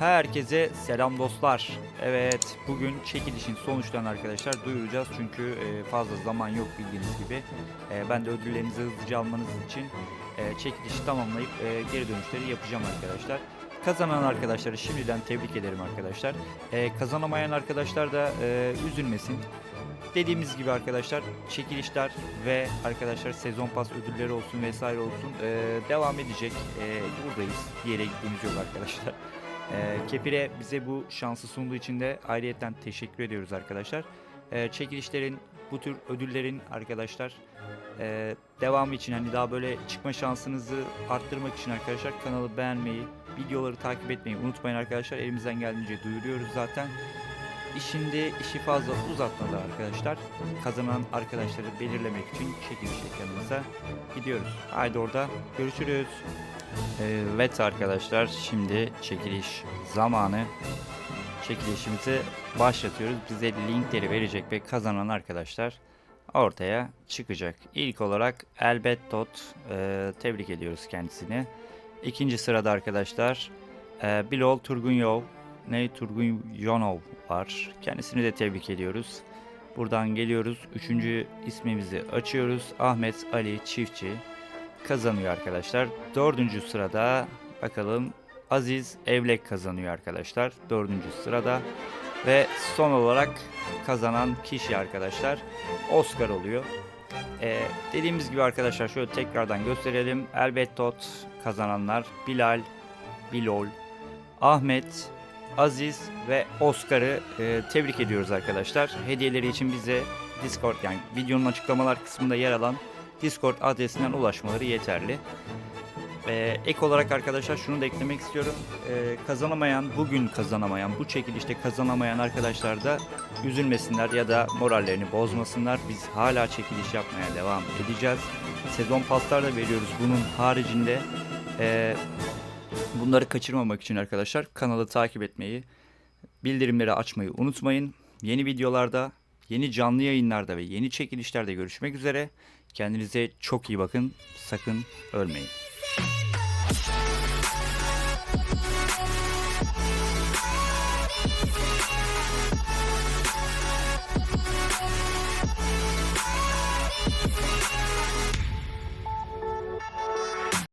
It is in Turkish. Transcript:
Herkese selam dostlar. Evet bugün çekilişin sonuçlarını arkadaşlar duyuracağız. Çünkü e, fazla zaman yok bildiğiniz gibi. E, Ben de ödüllerinizi hızlıca almanız için e, çekilişi tamamlayıp geri dönüşleri yapacağım arkadaşlar. Kazanan arkadaşları şimdiden tebrik ederim arkadaşlar. Kazanamayan arkadaşlar da üzülmesin. Dediğimiz gibi arkadaşlar çekilişler ve arkadaşlar sezon pas ödülleri olsun vesaire olsun devam edecek. Buradayız. Bir yere gittiğimiz yok arkadaşlar. E, Kepire bize bu şansı sunduğu için de ayrıyeten teşekkür ediyoruz arkadaşlar. E, çekilişlerin bu tür ödüllerin arkadaşlar e, devamı için hani daha böyle çıkma şansınızı arttırmak için arkadaşlar kanalı beğenmeyi, videoları takip etmeyi unutmayın arkadaşlar. Elimizden geldiğince duyuruyoruz zaten. Şimdi işi fazla uzatmadan arkadaşlar kazanan arkadaşları belirlemek için çekiliş ekranımıza gidiyoruz. Haydi orada görüşürüz. Evet arkadaşlar şimdi çekiliş zamanı. Çekilişimizi başlatıyoruz. Bize linkleri verecek ve kazanan arkadaşlar ortaya çıkacak. İlk olarak Elbet Dot e, tebrik ediyoruz kendisini. İkinci sırada arkadaşlar e, Bilol Turgunyov Ney Turgunyonov var. Kendisini de tebrik ediyoruz. Buradan geliyoruz. Üçüncü ismimizi açıyoruz. Ahmet Ali Çiftçi kazanıyor arkadaşlar. Dördüncü sırada bakalım Aziz Evlek kazanıyor arkadaşlar. Dördüncü sırada. Ve son olarak kazanan kişi arkadaşlar Oscar oluyor. Ee, dediğimiz gibi arkadaşlar şöyle tekrardan gösterelim. Elbet Tot kazananlar Bilal, Bilol, Ahmet, Aziz ve Oscar'ı e, tebrik ediyoruz arkadaşlar. Hediyeleri için bize Discord yani videonun açıklamalar kısmında yer alan Discord adresinden ulaşmaları yeterli. Ee, ek olarak arkadaşlar şunu da eklemek istiyorum. Ee, kazanamayan, bugün kazanamayan, bu çekilişte kazanamayan arkadaşlar da üzülmesinler ya da morallerini bozmasınlar. Biz hala çekiliş yapmaya devam edeceğiz. Sezon paslar da veriyoruz bunun haricinde. Ee, bunları kaçırmamak için arkadaşlar kanalı takip etmeyi, bildirimleri açmayı unutmayın. Yeni videolarda, yeni canlı yayınlarda ve yeni çekilişlerde görüşmek üzere. Kendinize çok iyi bakın. Sakın ölmeyin.